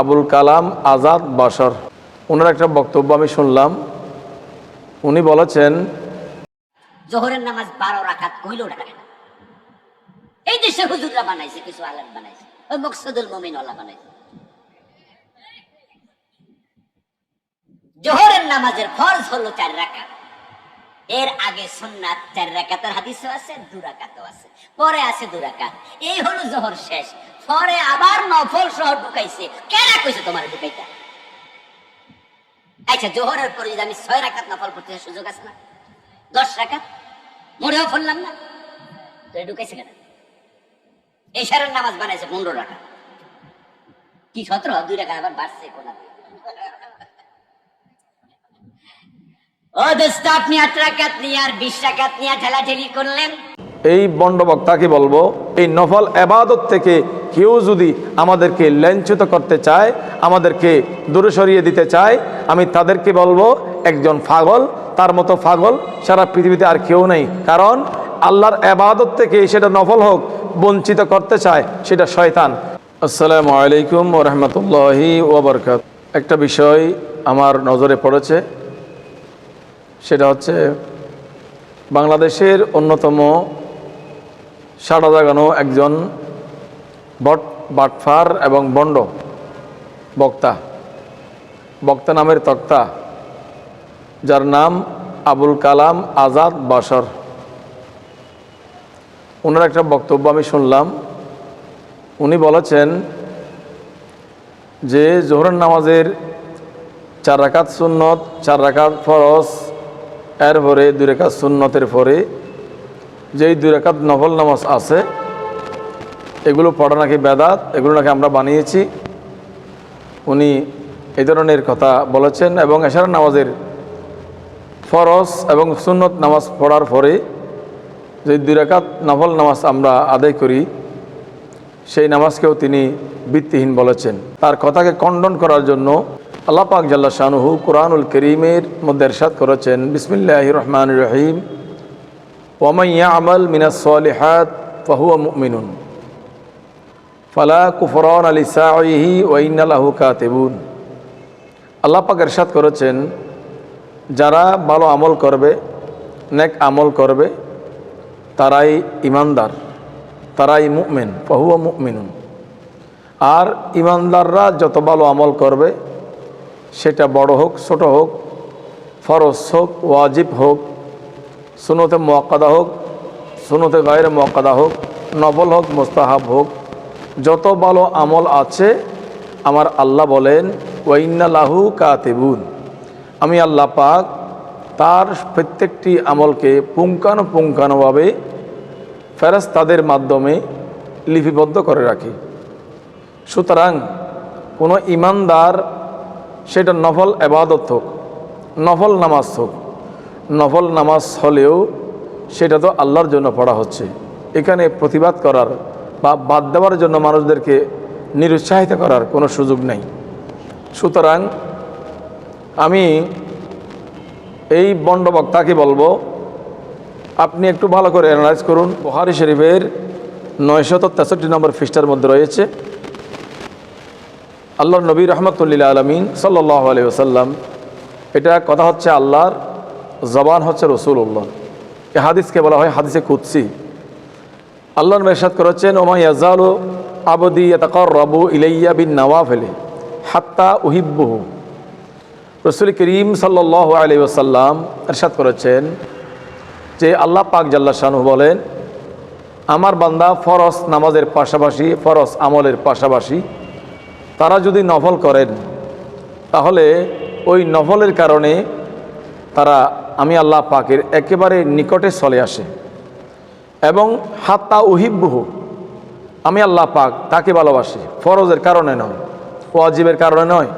আবুল কালাম আজাদ বাসর ওনার একটা বক্তব্য আমি শুনলাম। উনি বলেছেন, জোহরের নামাজ বারো রাখাত কইলেও ডাকা না এই দেশে হুজুররা বানাইছে, কিছু বানাইছে। ওই বানাইছে। জোহরের নামাজের ফরজ হলো চার এর আগে সুন্নাত চার রাকাতের হাদিসও আছে, দু আছে। পরে আছে দু এই হলো জোহর শেষ। পরে আবার নফল সহ ঢুকাইছে। কেনা কইছে তোমার ঢুকাইতা? আচ্ছা জোহরের পরে যদি আমি ছয় রাকাত নফল করতে সুযোগ আছে না? দশ রাকাত? মরেও ফেললাম না? তো ঢুকাইছে কেন? এই সারের নামাজ বানাইছে পনেরো টাকা কি সতেরো দুই টাকা আবার বাড়ছে কোনা ও দোস্ত, আপনি আট রাকাত নিয়ে আর বিশ রাকাত নিয়ে ঠেলাঠেলি করলেন? এই বন্ড বক্তাকে বলব? এই নফল এবাদত থেকে কেউ যদি আমাদেরকে লাঞ্ছিত করতে চায়, আমাদেরকে দূরে সরিয়ে দিতে চায়, আমি তাদেরকে বলব, একজন পাগল, তার মতো ফাগল সারা পৃথিবীতে আর কেউ নেই। কারণ আল্লাহর এবাদত থেকে সেটা নফল হোক, বঞ্চিত করতে চায়, সেটা শয়তান। আসসালামু আলাইকুম ও রহমতুল্লাহি ওবরকাত একটা বিষয় আমার নজরে পড়েছে, সেটা হচ্ছে বাংলাদেশের অন্যতম সাড়া জাগানো একজন বট বাটফার এবং বন্ড বক্তা। বক্তা নামের তক্তা, যার নাম আবুল কালাম আজাদ বাসর ওনার একটা বক্তব্য আমি শুনলাম। উনি বলেছেন যে, জোহরের নামাজের চার রাকাত সুন্নত, চার রাকাত ফরজ এর পরে দুই রেখাত সুন্নতের পরে যেই দুই রেখাত নফল নামাজ আছে, এগুলো পড়া নাকি বেদাত, এগুলো নাকি আমরা বানিয়েছি। উনি এই ধরনের কথা বলেছেন এবং এশার নামাজের ফরজ এবং সুন্নত নামাজ পড়ার পরে যে দুই রেখাত নফল নামাজ আমরা আদায় করি, সেই নামাজকেও তিনি ভিত্তিহীন বলেছেন। তার কথাকে খণ্ডন করার জন্য আল্লাহ পাক জাল্লা শাহনুহু কোরআনুল করিমের মধ্যে এরশাদ করেছেন বিসমিল্লাহ রহমান রহিম। ওমাইয়া আমল মিনাস সালিহাত ফাহুয়া মুমিনুন ফালা কুফরান আলী সাহি ওয়াইনালাহু কাতেবুন আল্লাহ পাক এরশাদ করেছেন, যারা ভালো আমল করবে, নেক আমল করবে, তারাই ইমানদার, তারাই মুমিন, ফাহুয়া মুমিনুন। আর ইমানদাররা যত ভালো আমল করবে, সেটা বড় হোক, ছোট হোক, ফরজ হোক, ওয়াজিব হোক সুনতে মোয়াক্কাদা হোক সুনতে গায়ের মোয়াক্কাদা হোক, নবল হোক, মোস্তাহাব হোক, যত ভালো আমল আছে, আমার আল্লাহ বলেন ওয়াইনালাহু কাতেবুন। আমি আল্লাহ পাক তার প্রত্যেকটি আমলকে পুঙ্খানুপুঙ্খানুভাবে ফেরাস্তাদের মাধ্যমে লিপিবদ্ধ করে রাখি। সুতরাং কোনো ইমানদার, সেটা নফল এবাদত হোক, নফল নামাজ হোক নফল নামাজ হলেও সেটা তো আল্লাহর জন্য পড়া হচ্ছে। এখানে প্রতিবাদ করার বা বাদ দেওয়ার জন্য মানুষদেরকে নিরুৎসাহিত করার কোনো সুযোগ নেই। সুতরাং আমি এই বন্ড বক্তাকে বলব, আপনি একটু ভালো করে অ্যানালাইজ করুন। বহারি শরীফের নয়শত তেষট্টি নম্বর ফিস্টার মধ্যে রয়েছে আল্লাহ নবী রহমতুল্লিল্লা আলমিন সাল্লাহ ওসাল্লাম এটা কথা হচ্ছে আল্লাহর জবান হচ্ছে রসুল্লাহ এ হাদিসকে বলা হয় হাদিসে কুৎসি আল্লাহ মেরসাদ করেছেন, ওমা ইয়াজালু আবদি তাকর রবু ইলাইয়া বিন নওয়াফেলে হাত্তা উহিব্বহু। রসুল করিম সাল্লাহ আলী ওসাল্লাম এরশাদ করেছেন যে আল্লাহ পাক জাল্লা শানু বলেন, আমার বান্দা ফরস নামাজের পাশাপাশি ফরস আমলের পাশাপাশি তারা যদি নফল করেন, তাহলে ওই নফলের কারণে তারা আমি আল্লাহ পাকের একেবারে নিকটে চলে আসে। এবং হাত্তা উহিব্বহু, আমি আল্লাহ পাক তাকে ভালোবাসি। ফরজের কারণে নয়, ওয়াজিবের কারণে নয়।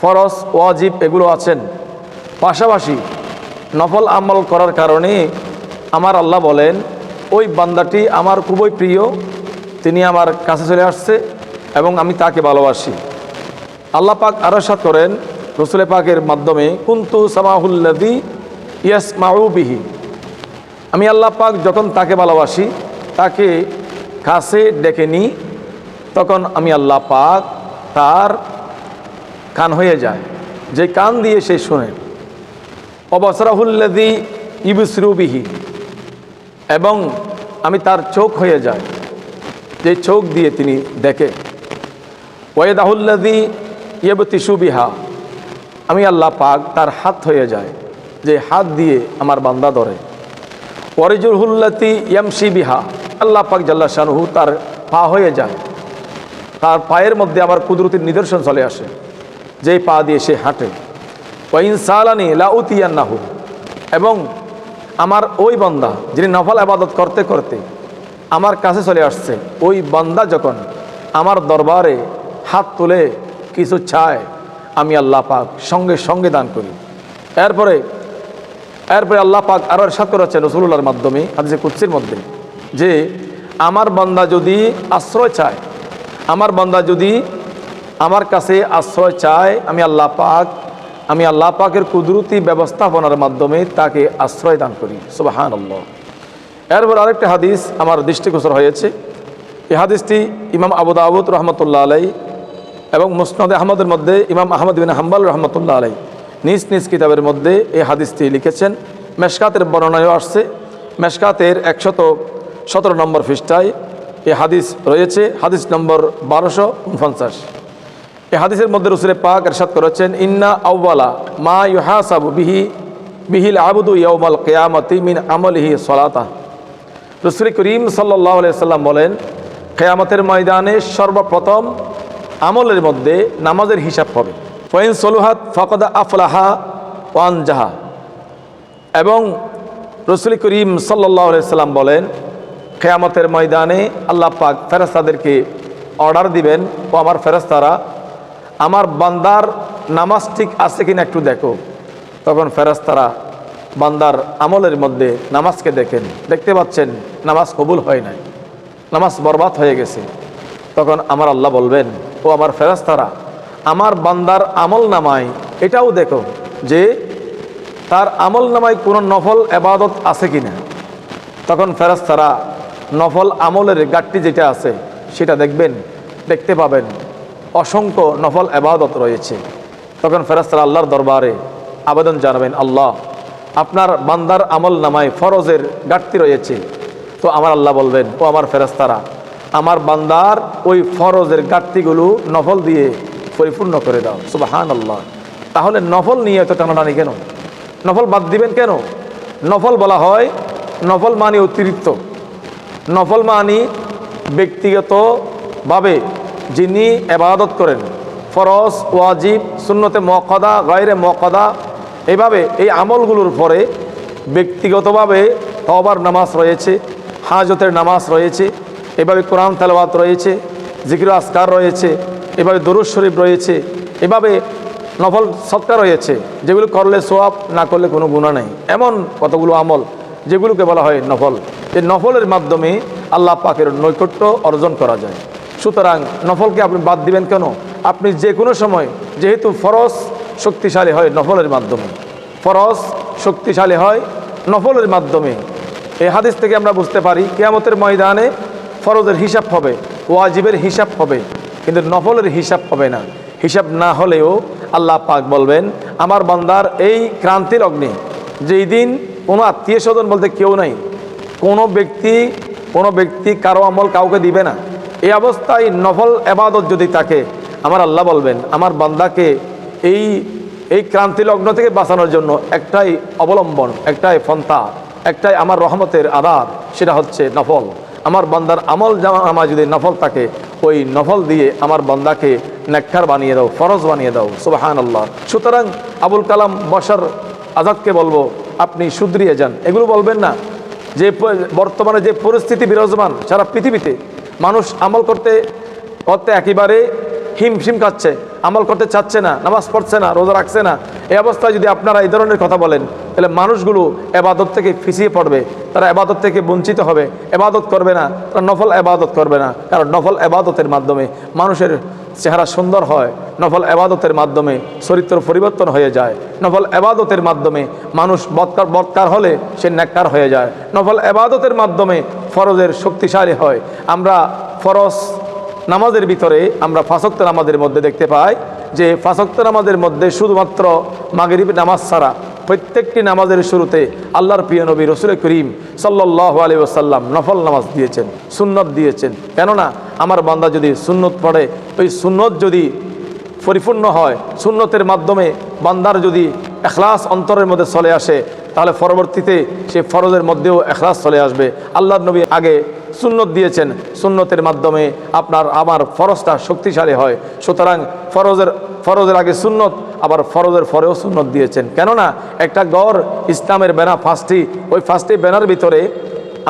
ফরজ, ওয়াজিব এগুলো আছেন। পাশাপাশি নফল আমল করার কারণে আমার আল্লাহ বলেন, ওই বান্দাটি আমার খুবই প্রিয়, তিনি আমার কাছে চলে আসছে এবং আমি তাকে ভালোবাসি। আল্লাহ পাক আরও সাত করেন রসুল পাকের মাধ্যমে, কুন্তু সামাহুল্লাদি ইয়াস মাউবিহি আমি আল্লাহ পাক যখন তাকে ভালোবাসি, তাকে কাছে ডেকে নিই, তখন আমি আল্লাহ পাক তার কান হয়ে যায়। যে কান দিয়ে সে শোনে। অবসরাহুল্লাদি ইবসরুবিহি এবং আমি তার চোখ হয়ে যায় যে চোখ দিয়ে তিনি দেখে। ওয়েদাহুল্লাদি ইয়বতিসুবিহা আমি আল্লাহ পাক তার হাত হয়ে যায়। যে হাত দিয়ে আমার বান্দা ধরে। ওয়ারিজুল হুল্লাতি ইয়ামসি বিহা, আল্লাহ পাক জাল্লা শাহরুহু তার পা হয়ে যায়। তার পায়ের মধ্যে আবার কুদরতির নিদর্শন চলে আসে। যেই পা দিয়ে সে হাঁটে। ওয়াইন সালানি লাউতিয়ান্নাহু এবং আমার ওই বান্দা যিনি নফল আবাদত করতে করতে আমার কাছে চলে আসছে, ওই বান্দা যখন আমার দরবারে হাত তুলে কিছু চায়, আমি আল্লাহ পাক সঙ্গে সঙ্গে দান করি। এরপরে এরপরে আল্লাহ পাক আরও সাত করেছেন রসুল্লাহর মাধ্যমে, হাদিসে কুৎসির মধ্যে, যে আমার বান্দা যদি আশ্রয় চায়, আমার বান্দা যদি আমার কাছে আশ্রয় চায়, আমি আল্লাহ পাক, আমি আল্লাহ পাকের কুদরতি ব্যবস্থাপনার মাধ্যমে তাকে আশ্রয় দান করি। সুবাহান আল্লাহ এরপর আরেকটা হাদিস আমার দৃষ্টিগোচর হয়েছে। এই হাদিসটি ইমাম আবু দাউদ রহমতুল্লাহ আলাই এবং মুসনাদ আহমদের মধ্যে ইমাম আহমদ বিন হাম্বাল রহমতুল্লাহ আলাই নিজ নিজ কিতাবের মধ্যে এই হাদিসটি লিখেছেন। মেশকাতের বর্ণনায়ও আসছে। মেশকাতের একশত সতেরো নম্বর পৃষ্ঠায় এই হাদিস রয়েছে। হাদিস নম্বর বারোশো উনপঞ্চাশ। এই হাদিসের মধ্যে রসুলের পাক এরশাদ করেছেন, ইন্না আউ্বালা মা ইউহাসাবু বিহি, বিহিল আবুদু ইয়ৌমাল কেয়ামতি মিন আমলিহি সলাতা রসুল করিম সাল্লাহ সাল্লাম বলেন, কেয়ামতের ময়দানে সর্বপ্রথম আমলের মধ্যে নামাজের হিসাব হবে। ফয়েন সলুহাত ফকদা আফলাহা ওয়ান জাহা। এবং রসুল করিম সাল্লাহ সাল্লাম বলেন খেয়ামতের ময়দানে আল্লাহ পাক ফেরাস্তাদেরকে অর্ডার দিবেন, ও আমার ফেরাস্তারা আমার বান্দার নামাজ ঠিক আছে কিনা একটু দেখো। তখন ফেরাস্তারা বান্দার আমলের মধ্যে নামাজকে দেখেন। দেখতে পাচ্ছেন, নামাজ কবুল হয় নাই, নামাজ বরবাদ হয়ে গেছে। তখন আমার আল্লাহ বলবেন, ও আমার ফেরাস্তারা আমার বান্দার আমল নামায়, এটাও দেখো যে তার আমল নামায় কোনো নফল এবাদত আছে কি না। তখন ফেরাস্তারা নফল আমলের গাঠটি যেটা আছে, সেটা দেখবেন, দেখতে পাবেন, অসংখ্য নফল এবাদত রয়েছে। তখন ফেরাস্তারা আল্লাহর দরবারে আবেদন জানাবেন, আল্লাহ, আপনার বান্দার আমল নামায় ফরজের গাঠতি রয়েছে। তো আমার আল্লাহ বলবেন, ও আমার ফেরাস্তারা আমার বান্দার ওই ফরজের গাঠতিগুলো নফল দিয়ে পরিপূর্ণ করে দাও। সুবাহান আল্লাহ তাহলে নফল নিয়ে এত টানাটানি কেন? নফল বাদ দিবেন কেন? নফল বলা হয় নফল মানি অতিরিক্ত। নফল মানি ব্যক্তিগতভাবে যিনি এবাদত করেন, ফরজ, ওয়াজিব শূন্যতে মকদা, গয়রে মকদা, এভাবে এই আমলগুলোর পরে ব্যক্তিগতভাবে তবার নামাজ রয়েছে, হাজতের নামাজ রয়েছে, এভাবে কোরআন তেলাওয়াত রয়েছে, জিকির আসকার রয়েছে এভাবে দরুদ শরীফ রয়েছে। এভাবে নফল সৎকার রয়েছে যেগুলো করলে সোয়াব না করলে কোনো গুণা নেই। এমন কতগুলো আমল যেগুলোকে বলা হয় নফল। এই নফলের মাধ্যমে আল্লাহ পাকের নৈকট্য অর্জন করা যায়। সুতরাং নফলকে আপনি বাদ দিবেন কেন? আপনি যে কোনো সময়, যেহেতু ফরজ, শক্তিশালী হয় নফলের মাধ্যমে। ফরজ, শক্তিশালী হয় নফলের মাধ্যমে। এই হাদিস থেকে আমরা বুঝতে পারি, কেয়ামতের ময়দানে ফরজের হিসাব হবে, ওয়াজিবের হিসাব হবে। কিন্তু নফলের হিসাব হবে না। হিসাব না হলেও আল্লাহ পাক বলবেন, আমার বান্দার এই ক্রান্তির অগ্নি, যেই দিন কোনো আত্মীয় স্বজন বলতে কেউ নাই, কোনো ব্যক্তি কোনো ব্যক্তি কারও আমল কাউকে দিবে না। এই অবস্থায় নফল এবাদত যদি থাকে, আমার আল্লাহ বলবেন, আমার বান্দাকে এই এই ক্রান্তি লগ্ন থেকে বাঁচানোর জন্য একটাই অবলম্বন, একটাই ফন্তা একটাই আমার রহমতের আধার, সেটা হচ্ছে নফল। আমার বান্দার আমল জামা আমার যদি নফল থাকে ওই নফল দিয়ে আমার বন্দাকে নেককার বানিয়ে দাও, ফরজ বানিয়ে দাও সুবাহান আল্লাহ সুতরাং আবুল কালাম বসার আজাদকে বলব, আপনি শুধরিয়ে যান। এগুলো বলবেন না। যে বর্তমানে যে পরিস্থিতি বিরাজমান সারা পৃথিবীতে, মানুষ আমল করতে করতে একেবারে হিমশিম খাচ্ছে, আমল করতে চাচ্ছে না, নামাজ পড়ছে না, রোজা রাখছে না। এই অবস্থায় যদি আপনারা এই ধরনের কথা বলেন, তাহলে মানুষগুলো এবাদত থেকে ফিসিয়ে পড়বে। তারা এবাদত থেকে বঞ্চিত হবে। এবাদত করবে না, তারা নফল এবাদত করবে না। কারণ নফল এবাদতের মাধ্যমে মানুষের চেহারা সুন্দর হয়। নফল এবাদতের মাধ্যমে চরিত্র পরিবর্তন হয়ে যায়। নফল এবাদতের মাধ্যমে মানুষ বৎকার বৎকার হলে সে নেককার হয়ে যায়। নফল এবাদতের মাধ্যমে ফরজের শক্তিশালী হয়। আমরা ফরজ নামাজের ভিতরে আমরা ফাঁসক্ত নামাজের মধ্যে দেখতে পাই যে, ফাঁসক্ত নামাজের মধ্যে শুধুমাত্র মাগরিব নামাজ ছাড়া প্রত্যেকটি নামাজের শুরুতে আল্লাহর প্রিয় নবী রসুল করিম সাল্লাহ আলী ওসাল্লাম নফল নামাজ দিয়েছেন, সুন্নত দিয়েছেন। কেননা আমার বান্দা যদি সুন্নত পড়ে, ওই সুন্নত যদি পরিপূর্ণ হয়, সুন্নতের মাধ্যমে বান্দার যদি এখলাস অন্তরের মধ্যে চলে আসে তাহলে পরবর্তীতে সে ফরজের মধ্যেও এখলাস চলে আসবে। আল্লাহ নবী আগে সুন্নত দিয়েছেন। সুন্নতের মাধ্যমে আপনার আমার ফরজটা শক্তিশালী হয়। সুতরাং ফরজের ফরজের আগে সুন্নত, আবার ফরজের ফরেও সুন্নত দিয়েছেন। কেননা একটা গড় ইসলামের ব্যানা ফার্স্টটি ওই ফার্স্টটি ব্যানার ভিতরে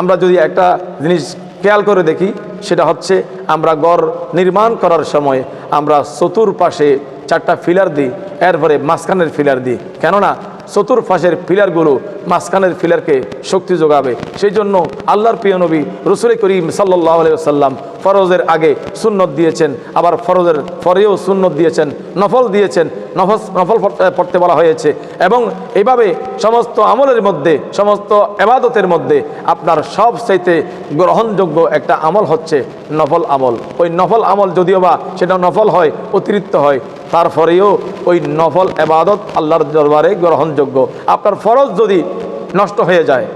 আমরা যদি একটা জিনিস খেয়াল করে দেখি, সেটা হচ্ছে আমরা গড় নির্মাণ করার সময় আমরা চতুর্পাশে চারটা ফিলার দিই, এরপরে মাঝখানের ফিলার দিই। কেননা চতুর্পাশের ফিলারগুলো মাঝখানের ফিলারকে শক্তি যোগাবে। সেই জন্য আল্লাহর প্রিয় নবী রসুল করিম সাল্লাহ সাল্লাম ফরজের আগে সুন্নত দিয়েছেন, আবার ফরজের পরেও সুন্নত দিয়েছেন, নফল দিয়েছেন, নফল নফল পড়তে- বলা হয়েছে। এবং এইভাবে সমস্ত আমলের মধ্যে, সমস্ত এবাদতের মধ্যে আপনার সব চাইতে গ্রহণযোগ্য একটা আমল হচ্ছে নফল আমল। ওই নফল আমল যদিও বা সেটা নফল হয়, অতিরিক্ত হয় তারপরেও ওই নফল এবাদত আল্লাহর দরবারে গ্রহণযোগ্য। আপনার ফরজ যদি নষ্ট হয়ে যায়,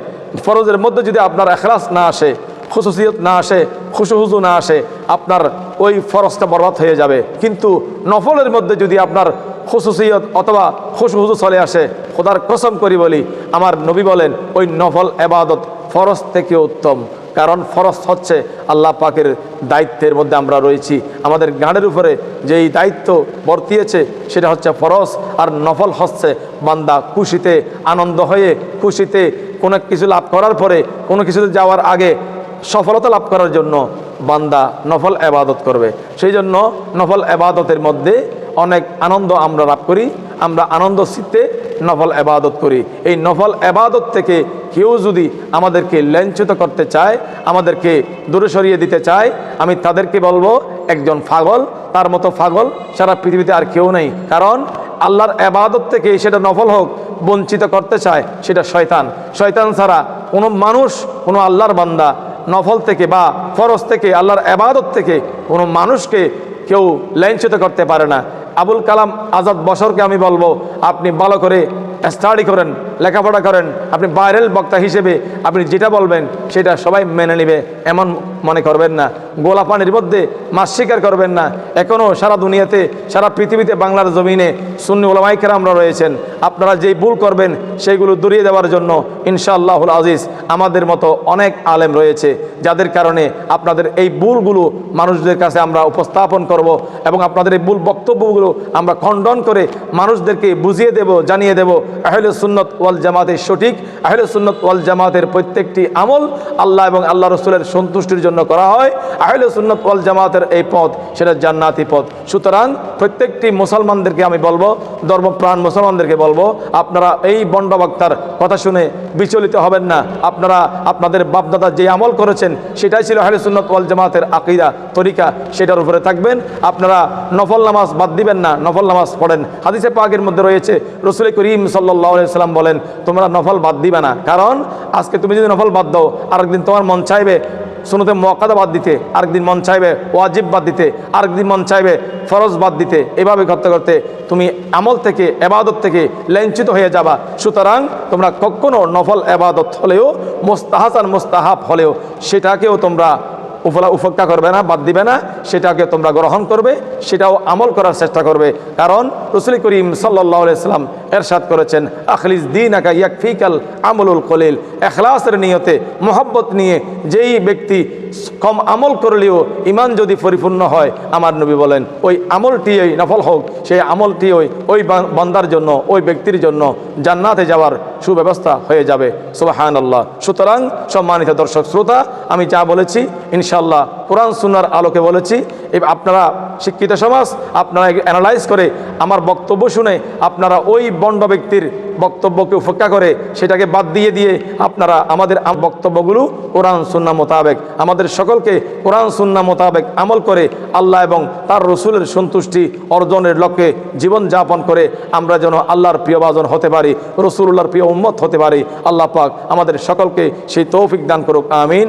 ফরজের মধ্যে যদি আপনার এখলাস না আসে খুশুসিয়ত না আসে, খুশুহুজু না আসে, আপনার ওই ফরজটা বরবাদ হয়ে যাবে। কিন্তু নফলের মধ্যে যদি আপনার খুশুসিয়ত অথবা খুশুহুজু চলে আসে, খোদার কসম করি বলি, আমার নবী বলেন, ওই নফল এবাদত ফরজ থেকে উত্তম। কারণ ফরজ হচ্ছে আল্লাহ পাকের দায়িত্বের মধ্যে আমরা রয়েছি। আমাদের গানের উপরে যেই দায়িত্ব বর্তিয়েছে, সেটা হচ্ছে ফরজ। আর নফল হচ্ছে বান্দা খুশিতে আনন্দ হয়ে খুশিতে কোনো কিছু লাভ করার পরে, কোনো কিছুতে যাওয়ার আগে সফলতা লাভ করার জন্য বান্দা নফল এবাদত করবে। সেই জন্য নফল এবাদতের মধ্যে অনেক আনন্দ আমরা লাভ করি, আমরা আনন্দ চিত্তে নফল এবাদত করি। এই নফল এবাদত থেকে কেউ যদি আমাদেরকে ল্যাঞ্ছিত করতে চায়, আমাদেরকে দূরে সরিয়ে দিতে চায়, আমি তাদেরকে বলব, একজন ফাগল তার মতো ফাগল সারা পৃথিবীতে আর কেউ নেই। কারণ আল্লাহর এবাদত থেকে সেটা নফল হোক, বঞ্চিত করতে চায় সেটা শয়তান। শয়তান ছাড়া কোনো মানুষ, কোনো আল্লাহর বান্দা নফল থেকে বা ফরজ থেকে, আল্লাহর এবাদত থেকে কোনো মানুষকে কেউ লাইনচ্যুত করতে পারে না। আবুল কালাম আজাদ বসরকে আমি বলব, আপনি ভালো করে স্টাডি করেন, লেখাপড়া করেন, আপনি ভাইরাল বক্তা হিসেবে আপনি যেটা বলবেন সেটা সবাই মেনে নেবে, এমন মনে করবেন না। গোলা পানির মধ্যে মাছ শিকার করবেন না। এখনও সারা দুনিয়াতে, সারা পৃথিবীতে, বাংলার জমিনে সুন্নি ওলামাইকেরা আমরা রয়েছেন। আপনারা যেই ভুল করবেন সেইগুলো দূরিয়ে দেওয়ার জন্য ইনশাআল্লাহুল আজিজ আমাদের মতো অনেক আলেম রয়েছে, যাদের কারণে আপনাদের এই ভুলগুলো মানুষদের কাছে আমরা উপস্থাপন করব এবং আপনাদের এই ভুল বক্তব্যগুলো আমরা খণ্ডন করে মানুষদেরকে বুঝিয়ে দেব, জানিয়ে দেব। আহলে সুন্নত ওয়াল জামাতের সঠিক, আহলে সুন্নত ওয়াল জামাতের প্রত্যেকটি আমল আল্লাহ এবং আল্লাহ রসুলের সন্তুষ্টির জন্য করা হয়। আহলে সুন্নত ওয়াল জামাতের এই পথ সেটা জান্নাতি পথ। সুতরাং প্রত্যেকটি মুসলমানদেরকে আমি বলব, ধর্মপ্রাণ মুসলমানদেরকে বলব, আপনারা এই বন্ড বক্তার কথা শুনে বিচলিত হবেন না। আপনারা, আপনাদের বাপদাদা যে আমল করেছেন, সেটাই ছিল আহলে সুন্নত ওয়াল জামাতের আকিদা, তরিকা, সেটার উপরে থাকবেন। আপনারা নফল নামাজ বাদ দিবেন না, নফল নামাজ পড়েন। হাদিসে পাকের মধ্যে রয়েছে, রসুল করিম সাল্লাম বলেন, তোমরা নফল বাদ দিবে না। কারণ, আজকে তুমি যদি নফল বাদ দাও, আরেকদিন তোমার মন চাইবে শুনুতে মকাদা বাদ দিতে, আরেকদিন মন চাইবে ওয়াজিব বাদ দিতে, আরেকদিন মন চাইবে ফরজ বাদ দিতে, এভাবে করতে করতে তুমি আমল থেকে, এবাদত থেকে লাঞ্ছিত হয়ে যাবা। সুতরাং, তোমরা কখনো নফল এবাদত হলেও মোস্তাহাসান মোস্তাহাব হলেও, সেটাকেও তোমরা উপলা উপেক্ষা করবে না, বাদ দিবে না, সেটাকে তোমরা গ্রহণ করবে, সেটাও আমল করার চেষ্টা করবে। কারণ রসুল করিম সাল্লাহ ইসলাম এরশাদ করেছেন, আখলিস দিন আকা ইয়াক ফিকাল আমলুল কলিল। এখলাসের নিয়তে, মোহব্বত নিয়ে যেই ব্যক্তি কম আমল করলেও ইমান যদি পরিপূর্ণ হয়, আমার নবী বলেন, ওই আমলটি ওই নফল হোক, সেই আমলটি ওই ওই বান- বান্দার জন্য, ওই ব্যক্তির জন্য জান্নাতে যাওয়ার সুব্যবস্থা হয়ে যাবে। সুবাহান আল্লাহ সুতরাং সম্মানিত দর্শক শ্রোতা, আমি যা বলেছি ইনশাল্লাহ কোরআন সুনার আলোকে বলেছি। আপনারা শিক্ষিত সমাজ, আপনারা অ্যানালাইজ করে আমার বক্তব্য শুনে আপনারা ওই বন্ড ব্যক্তির বক্তব্যকে উপেক্ষা করে সেটাকে বাদ দিয়ে দিয়ে আপনারা আমাদের বক্তব্যগুলো কোরআন সুন্না মোতাবেক, আমাদের সকলকে কোরআন সুন্না মোতাবেক আমল করে আল্লাহ এবং তার রসুলের সন্তুষ্টি অর্জনের লক্ষ্যে জীবন যাপন করে আমরা যেন আল্লাহর প্রিয়ভাজন হতে পারি রসুল্লাহর প্রিয় উম্মত হতে পারি। আল্লাহ পাক আমাদের সকলকে সেই তৌফিক দান করুক, আমিন।